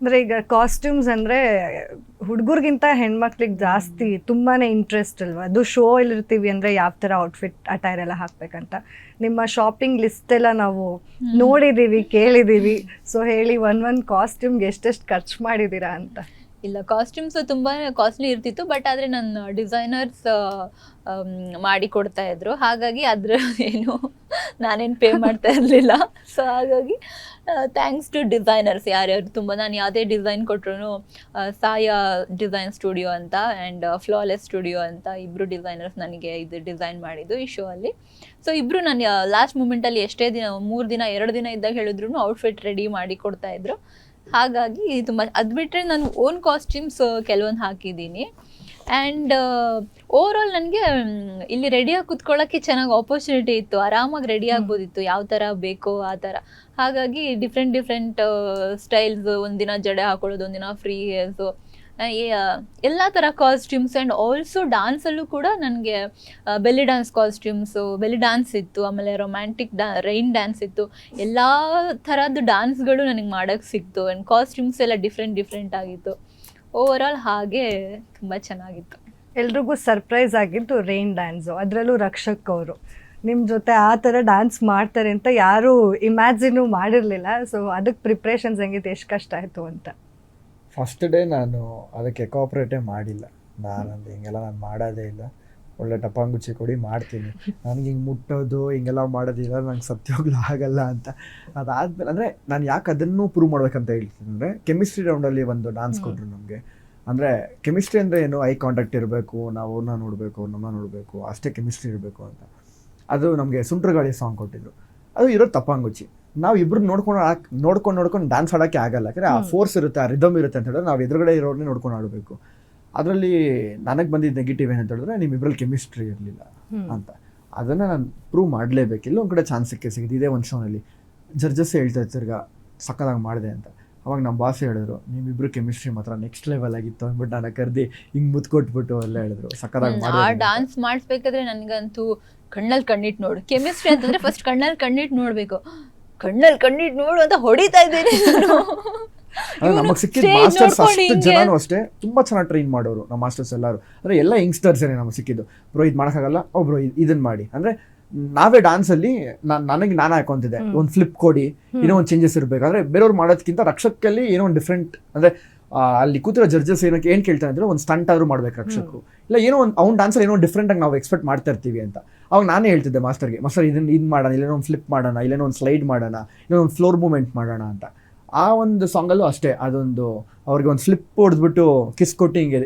ಅಂದ್ರೆ ಈಗ ಕಾಸ್ಟ್ಯೂಮ್ಸ್ ಅಂದ್ರೆ ಹುಡುಗರ್ಗಿಂತ ಹೆಣ್ಮಕ್ಳಿಗೆ ಜಾಸ್ತಿ ತುಂಬಾನೇ ಇಂಟ್ರೆಸ್ಟ್ ಅಲ್ವಾ? ಅದು ಶೋ ಇರ್ತೀವಿ ಅಂದ್ರೆ ಯಾವ ತರ ಔಟ್ಫಿಟ್ ಅಟೈರ್ ಎಲ್ಲ ಹಾಕ್ಬೇಕಂತ. ನಿಮ್ಮ ಶಾಪಿಂಗ್ ಲಿಸ್ಟ್ ಎಲ್ಲ ನಾವು ನೋಡಿದೀವಿ ಕೇಳಿದೀವಿ. ಸೊ ಹೇಳಿ ಒನ್ ಒಂದ್ ಕಾಸ್ಟ್ಯೂಮ್ಗೆ ಎಷ್ಟೆಷ್ಟು ಖರ್ಚು ಮಾಡಿದೀರಾ ಅಂತ. ಇಲ್ಲ ಕಾಸ್ಟ್ಯೂಮ್ಸ್ ತುಂಬಾ ಕಾಸ್ಟ್ಲಿ ಇರ್ತಿತ್ತು ಬಟ್ ಆದರೆ ನನ್ನ ಡಿಸೈನರ್ಸ್ ಮಾಡಿ ಕೊಡ್ತಾ ಇದ್ರು. ಹಾಗಾಗಿ ಅದ್ರ ಏನು ನಾನೇನು ಪೇ ಮಾಡ್ತಾ ಇರಲಿಲ್ಲ. ಸೊ ಹಾಗಾಗಿ ಥ್ಯಾಂಕ್ಸ್ ಟು ಡಿಸೈನರ್ಸ್ ಯಾರ್ಯಾರು. ತುಂಬ ನಾನು ಯಾವುದೇ ಡಿಸೈನ್ ಕೊಟ್ರು ಸಾಯ ಡಿಸೈನ್ ಸ್ಟುಡಿಯೋ ಅಂತ ಆ್ಯಂಡ್ ಫ್ಲಾಲೆಸ್ ಸ್ಟುಡಿಯೋ ಅಂತ ಇಬ್ಬರು ಡಿಸೈನರ್ಸ್ ನನಗೆ ಇದು ಡಿಸೈನ್ ಮಾಡಿದ್ದು ಈ ಶೋ ಅಲ್ಲಿ. ಸೊ ಇಬ್ಬರು ನಾನು ಲಾಸ್ಟ್ ಮೂಮೆಂಟಲ್ಲಿ ಎಷ್ಟೇ ದಿನ, ಮೂರು ದಿನ, ಎರಡು ದಿನ ಇದ್ದಾಗ ಹೇಳಿದ್ರು ಔಟ್ಫಿಟ್ ರೆಡಿ ಮಾಡಿ ಕೊಡ್ತಾ ಇದ್ರು. ಹಾಗಾಗಿ ತುಂಬ ಅದು ಬಿಟ್ಟರೆ ನಾನು ಓನ್ ಕಾಸ್ಟ್ಯೂಮ್ಸ್ ಕೆಲವೊಂದು ಹಾಕಿದ್ದೀನಿ. ಆ್ಯಂಡ್ ಓವರ್ ಆಲ್ ನನಗೆ ಇಲ್ಲಿ ರೆಡಿಯಾಗಿ ಕುತ್ಕೊಳ್ಳೋಕ್ಕೆ ಚೆನ್ನಾಗಿ ಆಪರ್ಚುನಿಟಿ ಇತ್ತು. ಆರಾಮಾಗಿ ರೆಡಿ ಆಗ್ಬೋದಿತ್ತು. ಯಾವ ಥರ ಬೇಕೋ ಆ ಥರ ಹಾಗಾಗಿ ಡಿಫ್ರೆಂಟ್ ಡಿಫ್ರೆಂಟ್ ಸ್ಟೈಲ್ಸ್ ಒಂದಿನ ಜಡೆ ಹಾಕೊಳ್ಳೋದು ಒಂದಿನ ಫ್ರೀ ಹೇರ್ಸು ಎಲ್ಲ ಥರ ಕಾಸ್ಟ್ಯೂಮ್ಸ್ ಆ್ಯಂಡ್ ಆಲ್ಸೋ ಡ್ಯಾನ್ಸಲ್ಲೂ ಕೂಡ ನನಗೆ belly dance costumes belly dance ಇತ್ತು, ಆಮೇಲೆ ರೊಮ್ಯಾಂಟಿಕ್ ಡ್ಯಾ ರೈನ್ ಡ್ಯಾನ್ಸ್ ಇತ್ತು. ಎಲ್ಲ ಥರದ್ದು ಡ್ಯಾನ್ಸ್ಗಳು ನನಗೆ ಮಾಡೋಕ್ಕೆ ಸಿಕ್ತು ಆ್ಯಂಡ್ ಕಾಸ್ಟ್ಯೂಮ್ಸ್ ಎಲ್ಲ ಡಿಫ್ರೆಂಟ್ ಡಿಫ್ರೆಂಟ್ ಆಗಿತ್ತು. ಓವರ್ ಆಲ್ ಹಾಗೆ ತುಂಬ ಚೆನ್ನಾಗಿತ್ತು. ಎಲ್ರಿಗೂ ಸರ್ಪ್ರೈಸ್ ಆಗಿದ್ದು ರೈನ್ ಡ್ಯಾನ್ಸು ಅದರಲ್ಲೂ ರಕ್ಷಕ್ ಅವರು. ನಿಮ್ಮ ಜೊತೆ ಆ ಥರ ಡ್ಯಾನ್ಸ್ ಮಾಡ್ತಾರೆ ಅಂತ ಯಾರೂ ಇಮ್ಯಾಜಿನೂ ಮಾಡಿರಲಿಲ್ಲ ಸೊ ಅದಕ್ಕೆ ಪ್ರಿಪ್ರೇಷನ್ಸ್ ಹೆಂಗಿತ್ತು, ಎಷ್ಟು ಕಷ್ಟ ಆಯಿತು ಅಂತ. ಫಸ್ಟ್ ಡೇ ನಾನು ಅದಕ್ಕೆ ಕೋಆಪ್ರೇಟೇ ಮಾಡಿಲ್ಲ. ನಾನು ಹಿಂಗೆಲ್ಲ ನಾನು ಮಾಡೋದೇ ಇಲ್ಲ. ಒಳ್ಳೆ ಟಪಾಂಗುಚ್ಚಿ ಕೊಡಿ ಮಾಡ್ತೀನಿ. ನನಗೆ ಹಿಂಗೆ ಮುಟ್ಟೋದು ಹಿಂಗೆಲ್ಲ ಮಾಡೋದಿಲ್ಲ ನಂಗೆ ಸತ್ಯೋಗ್ಲು ಆಗಲ್ಲ ಅಂತ. ಅದಾದಮೇಲೆ ಅಂದರೆ ನಾನು ಯಾಕೆ ಅದನ್ನು ಪ್ರೂವ್ ಮಾಡ್ಬೇಕಂತ ಹೇಳ್ತೀನಿ ಅಂದರೆ ಕೆಮಿಸ್ಟ್ರಿ ರೌಂಡಲ್ಲಿ ಒಂದು ಡಾನ್ಸ್. ಕೊಟ್ಟರು ನಮಗೆ. ಅಂದರೆ ಕೆಮಿಸ್ಟ್ರಿ ಅಂದರೆ ಏನು? ಐ ಕಾಂಟ್ಯಾಕ್ಟ್ ಇರಬೇಕು ನಾವು ಅವ್ರನ್ನ ನೋಡಬೇಕು ನಮ್ಮನ್ನ ನೋಡಬೇಕು ಅಷ್ಟೇ ಕೆಮಿಸ್ಟ್ರಿ ಇರಬೇಕು ಅಂತ. ಅದು ನಮಗೆ ಸುಂಟ್ರಗಾಳಿ ಸಾಂಗ್ ಕೊಟ್ಟಿದ್ರು. ಅದು ಇರೋದು ತಪ್ಪಂಗುಚ್ಚಿ ನಾವು ಇಬ್ರು ನೋಡ್ಕೊಂಡು ಆಕ್ ನೋಡ್ಕೊಂಡು ನೋಡ್ಕೊಂಡು ಡ್ಯಾನ್ಸ್ ಆಡೋಕ್ಕೆ ಆಗಲ್ಲ. ಯಾಕಂದರೆ ಆ ಫೋರ್ಸ್ ಇರುತ್ತೆ ಆ ರಿದಮ್ ಇರುತ್ತೆ ಅಂತ ಹೇಳಿದ್ರೆ ನಾವು ಎದುರುಗಡೆ ಇರೋರನ್ನೇ ನೋಡ್ಕೊಂಡು ಆಡಬೇಕು. ಅದರಲ್ಲಿ ನನಗೆ ಬಂದಿದ್ದ ನೆಗೆಟಿವ್ ಏನಂತ ಹೇಳಿದ್ರೆ ನಿಮ್ಮಿಬ್ಬರಲ್ಲಿ ಕೆಮಿಸ್ಟ್ರಿ ಇರಲಿಲ್ಲ ಅಂತ. ಅದನ್ನು ನಾನು ಪ್ರೂವ್ ಮಾಡಲೇಬೇಕು. ಇಲ್ಲ ಒಂದು ಕಡೆ ಚಾನ್ಸ್ ಸಿಕ್ಕೇ ಸಿಗಿದೆ ಇದೇ ಒಂದು ಶೋನಲ್ಲಿ ಜರ್ಜಸ್ ಹೇಳ್ತಾ ತಿರ್ಗ ಸಕ್ಕದಾಗಿ ಮಾಡಿದೆ ಅಂತ. ಅವಾಗ ನಮ್ಮ ಬಾಸ್ ಹೇಳಿದ್ರು ನಿಮ್ಮಿಬ್ರು ಕೆಮಿಸ್ಟ್ರಿ ಮಾತ್ರ ನೆಕ್ಸ್ಟ್ ಲೆವೆಲ್ ಆಗಿತ್ತು ಅಂದ್ಬಿಟ್ಟು ನಾನು ಕರೆದಿ ಹಿಂಗ್ ಮುತ್ಕೊಟ್ಬಿಟ್ಟು ಎಲ್ಲ ಹೇಳಿದ್ರು. ಸಕ್ಕದಾಗಿ ಆ ಡಾನ್ಸ್ ಮಾಡಿಸ್ಬೇಕಾದ್ರೆ ನನಗಂತೂ ಕಣ್ಣಲ್ಲಿ ಕಣ್ಣಿಟ್ಟು ನೋಡು. ಕೆಮಿಸ್ಟ್ರಿ ಅಂತಂದ್ರೆ ಫಸ್ಟ್ ಕಣ್ಣಲ್ಲಿ ಕಣ್ಣಿಟ್ಟು ನೋಡ್ಬೇಕು. ಕಣ್ಣಲ್ಲಿ ಕಣ್ಣಿಟ್ಟು ನೋಡು ಅಂತ ಹೊಡಿತಾ ಇದ್ದೀನಿ. ನಮಗೆ ಸಿಕ್ಕಿದ ಮಾಸ್ಟರ್ಸ್ ಅಷ್ಟು ಜನನು ಅಷ್ಟೇ ತುಂಬಾ ಚೆನ್ನಾಗಿ ಟ್ರೈನ್ ಮಾಡೋರು ನಮ್ಮ ಮಾಸ್ಟರ್ಸ್ ಎಲ್ಲರೂ. ಅಂದ್ರೆ ಎಲ್ಲ ಯಂಗ್ಸ್ಟರ್ಸ್ ಏನೇ ನಮಗೆ ಸಿಕ್ಕಿದ್ದು. ಬ್ರೋ ಇದು ಮಾಡೋಕ್ಕಾಗಲ್ಲ. ಓ ಬ್ರೋ ಇದನ್ನ ಮಾಡಿ. ಅಂದ್ರೆ ನಾವೇ ಡಾನ್ಸಲ್ಲಿ ನಾನ್ ನನಗೆ ನಾನು ಹಾಕೊಂತಿದ್ದೆ. ಒಂದು ಫ್ಲಿಪ್ ಕೊಡಿ ಏನೋ ಒಂದು ಚೇಂಜಸ್ ಇರಬೇಕು. ಅಂದ್ರೆ ಬೇರೆಯವ್ರು ಮಾಡೋದಕ್ಕಿಂತ ರಕ್ಷಕಲ್ಲಿ ಏನೋ ಒಂದು ಡಿಫ್ರೆಂಟ್ ಅಂದ್ರೆ ಅಲ್ಲಿ ಕೂತಿರೋ ಜಡ್ಜಸ್ ಏನಕ್ಕೆ ಏನು ಕೇಳ್ತಾ ಅಂದ್ರೆ ಒಂದು ಸ್ಟಂಟ್ ಆದರೂ ಮಾಡ್ಬೇಕು ರಕ್ಷಕರು. ಇಲ್ಲ ಏನೋ ಒಂದು ಅವ್ನ ಡಾನ್ಸಲ್ಲಿ ಏನೋ ಡಿಫ್ರೆಂಟ್ ಆಗಿ ನಾವು ಎಕ್ಸ್ಪೆಕ್ಟ್ ಮಾಡ್ತಾ ಇರ್ತೀವಿ ಅಂತ. ಅವಾಗ ನಾನೇ ಹೇಳ್ತಿದ್ದೆ ಮಾಸ್ಟರ್ಗೆ ಮಾಸ್ಟರ್ ಇದನ್ನ ಇದು ಮಾಡೋಣ ಇಲ್ಲೇನೋ ಒಂದು ಫ್ಲಿಪ್ ಮಾಡೋಣ ಇಲ್ಲೇನೋ ಒಂದು ಸ್ಲೈಡ್ ಮಾಡೋಣ ಇಲ್ಲೇನೋ ಒಂದು ಫ್ಲೋರ್ ಮೂಮೆಂಟ್ ಮಾಡೋಣ ಅಂತ. ಆ ಒಂದು ಸಾಂಗಲ್ಲೂ ಅಷ್ಟೇ ಅದೊಂದು ಅವ್ರಿಗೆ ಒಂದು ಫ್ಲಿಪ್ ಹೊಡೆದ್ಬಿಟ್ಟು ಕಿಸ್ ಕೊಟ್ಟು ಹಿಂಗೆ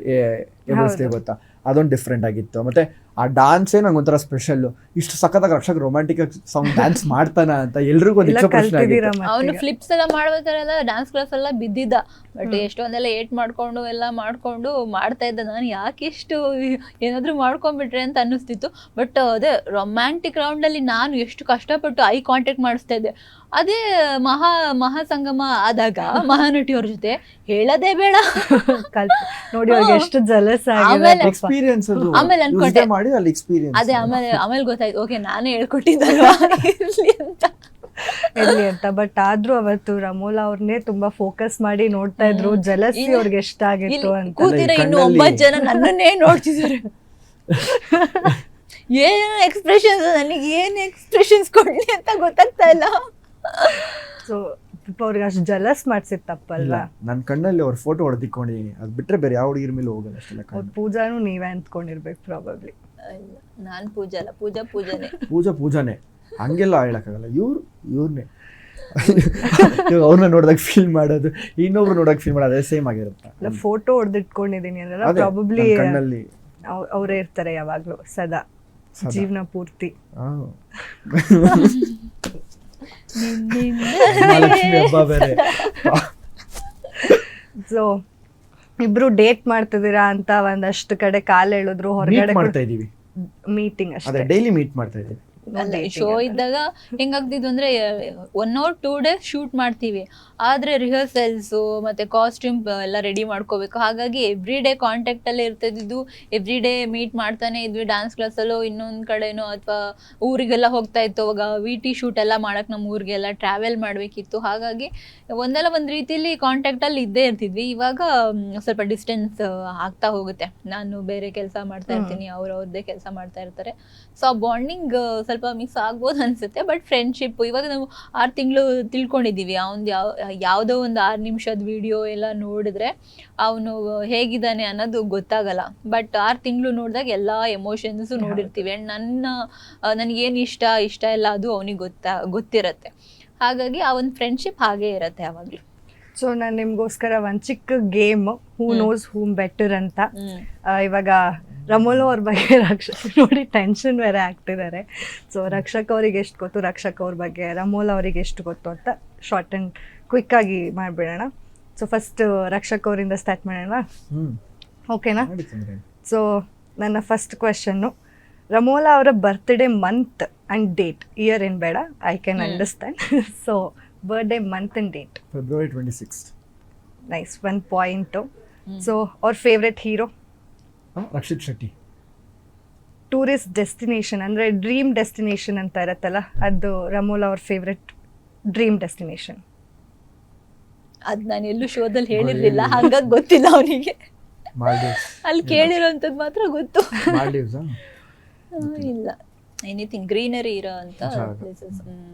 ಎಬ್ಬಿಸ್ತೇವೆ ಗೊತ್ತಾ? ಅದೊಂದು ಡಿಫ್ರೆಂಟ್ ಆಗಿತ್ತು. ಮತ್ತೆ ಆ ಡಾನ್ಸೇ ನಂಗೆ ಒಂಥರ ಸ್ಪೆಷಲ್ ಇಷ್ಟು ಸಖತ್ತಾಗಿ ರಕ್ಷಕ್ ರೊಮ್ಯಾಂಟಿಕ್ ಸಾಂಗ್ ಡ್ಯಾನ್ಸ್ ಮಾಡ್ತಾನ ಅಂತ ಎಲ್ರಿಗೂ ಒಂದು ಎಲ್ಲ ಇಚ್ಛೆ ಪ್ರಶ್ನೆ ಕಲ್ತಿದ್ದೀರಾ ಆಗಿತ್ತು. ಅವನು ಫ್ಲಿಪ್ಸ್ ಎಲ್ಲ ಮಾಡ್ಬೇಕಾರೆಲ್ಲ ಡ್ಯಾನ್ಸ್ ಕ್ಲಾಸ್ ಎಲ್ಲ ಬಿದ್ದಿದ್ದ. ಬಟ್. ಎಷ್ಟೊಂದೆಲ್ಲ ಏಟ್ ಮಾಡ್ಕೊಂಡು ಎಲ್ಲ ಮಾಡ್ಕೊಂಡು ಮಾಡ್ತಾ ಇದ್ದ ನಾನು. ಯಾಕೆ ಇಷ್ಟು ಏನಾದರೂ ಮಾಡ್ಕೊಂಡ್ಬಿಟ್ರೆ ಅಂತ ಅನ್ನಿಸ್ತಿತ್ತು. ಬಟ್ ಅದೇ ರೊಮ್ಯಾಂಟಿಕ್ ರೌಂಡಲ್ಲಿ ನಾನು ಎಷ್ಟು ಕಷ್ಟಪಟ್ಟು ಐ ಕಾಂಟ್ಯಾಕ್ಟ್ ಮಾಡಿಸ್ತಾ ಇದ್ದೆ. ಅದೇ ಮಹಾ ಮಹಾಸಂಗಮ ಆದಾಗ ಮಹಾನಟಿಯವ್ರ ಜೊತೆ ಹೇಳದೇ ಬೇಡ. ನೋಡಿ ಎಷ್ಟು ಜಲಸ್ ಆಮೇಲೆ- ಆಗಿದೆ ಎಕ್ಸ್ಪೀರಿಯನ್ಸ್ ಅದು. ಆಮೇಲೆ ಅನ್ಕೊಂಡೆ. ಮಾಡಿ ಅಲ್ಲಿ ಎಕ್ಸ್ಪೀರಿಯನ್ಸ್ ಅದೇ ಆಮೇಲೆ ಆಮೇಲೆ ಗೊತ್ತಾಯ್ತು ಓಕೆ ನಾನೇ ಹೇಳ್ಕೊಟ್ಟಿದ್ದಲ್ವಾ? ಇರ್ಲಿ ಅಂತ. ಎಲ್ಲಿ ಅಂತ ಬಟ್ ಆದ್ರೂ ಅವತ್ತು ರಮೋಲಾ ಅವ್ರನ್ನೇ ತುಂಬಾ ಫೋಕಸ್ ಮಾಡಿ ನೋಡ್ತಾ ಇದ್ರು. ಜಲಸಿ ಅವ್ರಿಗೆ ಎಷ್ಟಾಗಿತ್ತು ಆಗಿತ್ತು ಅಂತ. ಕೂತಿರ ಇನ್ನು ಒಂಬತ್ತು ಜನ ನನ್ನನ್ನೇ ನೋಡ್ತಿದ್ದಾರೆ. ಏನು ಎಕ್ಸ್ಪ್ರೆಷನ್ಸ್ ನನಗೆ ಏನು ಎಕ್ಸ್ಪ್ರೆಷನ್ಸ್ ಕೊಡ್ಲಿ ಅಂತ ಗೊತ್ತಾಗ್ತಾ ಇಲ್ಲ. ಸೊ ಅವ್ರಿಗೆ ಅಷ್ಟು ಜಲಸ್ ಮಾಡ್ಸಿದ್ ತಪ್ಪಲ್ಲ ತಪ್ಪಲ್ವಾ ನನ್ನ ಕಣ್ಣಲ್ಲಿ ಅವ್ರ ಫೋಟೋ ಹೊಡೆದಿಕೊಂಡಿದ್ದೀನಿ ಅದು ಬಿಟ್ರೆ ಬೇರೆ ಯಾವ ಹುಡುಗಿರ ಮೇಲೆ ಹೋಗಲ್ಲ ಅಷ್ಟೆಲ್ಲ ಪೂಜಾನು ನೀವೇ ಅಂದ್ಕೊಂಡಿರ್ಬೇಕು ಪ್ರಾಬಬ್ಲಿ ನಾನು ಪೂಜಾ ಅಲ್ಲ ಪೂಜಾ ಪೂಜಾನೆ. ಪೂಜಾ ಪೂಜಾನೇ. ಹಂಗೆಲ್ಲ ಹೇಳಕ್ಕಾಗಲ್ಲ. ಇವ್ರು ಇವ್ರನ್ನೇ ಅವ್ರನ್ನ ನೋಡಿದಾಗ ಫೀಲ್ ಮಾಡೋದು ಇನ್ನೊಬ್ರು ನೋಡಕ್ ಫೀಲ್ ಮಾಡೋದು ಅದೇ ಸೇಮ್ ಆಗಿರುತ್ತೆ. ಫೋಟೋ ಹೊಡೆದಿಟ್ಕೊಂಡಿದೀನಿ ಅಂದ್ರೆ ಅದೇ, ಪ್ರಾಬಬ್ಲಿ ಕಣ್ಣಲ್ಲಿ. ಅವರೇ ಇರ್ತಾರೆ ಯಾವಾಗಲೂ ಸದಾ. ಜೀವನ ಪೂರ್ತಿ. ಮಹಾಲಕ್ಷ್ಮಿ ಹಬ್ಬ ಬೇರೆ. ಸೊ ಇಬ್ರು ಡೇಟ್ ಮಾಡ್ತಿದ್ದೀರಾ ಅಂತ ಒಂದಷ್ಟು ಕಡೆ ಕಾಲ್ ಹೇಳಿದ್ರು. ಹೊರಗಡೆ ಮಾಡ್ತಾ ಇದೀವಿ. ಮೀಟಿಂಗ್ ಅಷ್ಟೇ. ಡೈಲಿ ಮೀಟ್ ಮಾಡ್ತಾ ಇದೀವಿ. ಶೋ ಇದ್ದಾಗ ಹೆಂಗಾಗ್ತಿದ್ವು ಅಂದ್ರೆ one hour two days shoot ಮಾಡ್ತೀವಿ. ಆದ್ರೆ ರಿಹರ್ಸಲ್ಸ್ ಮತ್ತೆ ಕಾಸ್ಟ್ಯೂಮ್ ಎಲ್ಲ ರೆಡಿ ಮಾಡ್ಕೋಬೇಕು. ಹಾಗಾಗಿ ಎವ್ರಿ ಡೇ ಕಾಂಟ್ಯಾಕ್ಟ್ ಅಲ್ಲೇ ಇರ್ತಿದ್ದು ಎವ್ರಿ ಡೇ ಮೀಟ್ ಮಾಡ್ತಾನೆ ಇದ್ವಿ. ಡಾನ್ಸ್ ಕ್ಲಾಸಲ್ಲೋ ಇನ್ನೊಂದ್ ಕಡೆನೋ ಅಥವಾ ಊರಿಗೆಲ್ಲ ಹೋಗ್ತಾ ಇತ್ತು. ಅವಾಗ ವಿ ಟಿ ಶೂಟ್ ಎಲ್ಲ ಮಾಡಕ್ ನಮ್ಮ ಊರಿಗೆಲ್ಲ ಟ್ರಾವೆಲ್ ಮಾಡ್ಬೇಕಿತ್ತು. ಹಾಗಾಗಿ ಒಂದಲ್ಲ ಒಂದ್ ರೀತಿಲಿ ಕಾಂಟ್ಯಾಕ್ಟ್ ಅಲ್ಲಿ ಇದ್ದೇ ಇರ್ತಿದ್ವಿ. ಇವಾಗ ಸ್ವಲ್ಪ ಡಿಸ್ಟೆನ್ಸ್ ಆಗ್ತಾ ಹೋಗುತ್ತೆ. ನಾನು ಬೇರೆ ಕೆಲಸ ಮಾಡ್ತಾ ಇರ್ತೀನಿ ಅವ್ರು ಅವ್ರದ್ದೇ ಕೆಲಸ ಮಾಡ್ತಾ ಇರ್ತಾರೆ. ಸೊ ಆ ಬಾಂಡಿಂಗ್ ಸ್ವಲ್ಪ ಮಿಕ್ಸ್ ಆಗ್ಬೋದು ಅನ್ಸುತ್ತೆ ಬಟ್ ಫ್ರೆಂಡ್ಶಿಪ್ ಇವಾಗ ನಾವು ಆರು ತಿಂಗಳು ತಿಳ್ಕೊಂಡಿದ್ದೀವಿ. ಅವ್ನು ಯಾವ ಯಾವುದೋ ಒಂದು ಆರು ನಿಮಿಷದ ವಿಡಿಯೋ ಎಲ್ಲ ನೋಡಿದ್ರೆ ಅವನು ಹೇಗಿದ್ದಾನೆ ಅನ್ನೋದು ಗೊತ್ತಾಗಲ್ಲ. ಬಟ್ ಆರು ತಿಂಗಳು ನೋಡಿದಾಗ ಎಲ್ಲ ಎಮೋಷನ್ಸು ನೋಡಿರ್ತೀವಿ. ಆ್ಯಂಡ್ ನನ್ನ ನನಗೇನು ಇಷ್ಟ ಇಷ್ಟ ಎಲ್ಲ ಅದು ಅವನಿಗೆ ಗೊತ್ತಾ ಗೊತ್ತಿರತ್ತೆ. ಹಾಗಾಗಿ ಆ ಒಂದು ಫ್ರೆಂಡ್ಶಿಪ್ ಹಾಗೇ ಇರುತ್ತೆ ಯಾವಾಗಲೂ ಸೊ ನಾನು ನಿಮ್ಗೋಸ್ಕರ ಒಂದು ಚಿಕ್ಕ game who. Knows whom better ಅಂತ. ಇವಾಗ ರಮೋಲೋ ಅವ್ರ ಬಗ್ಗೆ ರಕ್ಷಕ ನೋಡಿ ಟೆನ್ಷನ್ ಬೇರೆ ಆಗ್ತಿದ್ದಾರೆ ಸೊ ರಕ್ಷಕ್ ಅವ್ರಿಗೆ ಎಷ್ಟು ಗೊತ್ತು? ರಕ್ಷಕ್ ಅವ್ರ ಬಗ್ಗೆ ರಮೋಲ್ ಅವರಿಗೆ ಎಷ್ಟು ಗೊತ್ತು ಅಂತ ಶಾರ್ಟ್ ಆ್ಯಂಡ್ ಕ್ವಿಕ್ ಆಗಿ ಮಾಡಿಬಿಡೋಣ. ಸೊ ಫಸ್ಟ್ ರಕ್ಷಕ್ ಅವರಿಂದ ಸ್ಟಾರ್ಟ್ ಮಾಡೋಣ? ಓಕೆನಾ ಸೊ ನನ್ನ ಫಸ್ಟ್ ಕ್ವೆಶನ್ನು ರಮೋಲಾ ಅವರ birthday month and date year ಏನು ಬೇಡ I can understand so birthday month and date February twenty six nice one point so ಅವ್ರ favourite hero Rakshit Shetty. Tourist destination ಅಂದರೆ dream destination ಅಂತ ಇರತ್ತಲ್ಲ ಅದು ರಮೋಲ್ ಅವ್ರ ಫೇವ್ರೆಟ್ ಡ್ರೀಮ್ ಡೆಸ್ಟಿನೇಷನ್ ಅದ್ ನಾನು ಎಲ್ಲೂ ಶೋದಲ್ಲಿ ಹೇಳಿರ್ಲಿಲ್ಲ ಹಾಗಾಗಿ ಗೊತ್ತಿಲ್ಲ ಅವನಿಗೆ. ಮಾಲ್ಡೀವ್ಸ್ ಅಲ್ಲಿ ಕೇಳಿರೋಂಥದ್ದು ಮಾತ್ರ ಗೊತ್ತು. ಮಾಲ್ಡೀವ್ಸ್ ಆ, ಇಲ್ಲ. ಎನಿಥಿಂಗ್ ಗ್ರೀನರಿ ಇರೋ ಅಂತ ಪ್ಲೇಸಸ್ ಹ್ಮ್.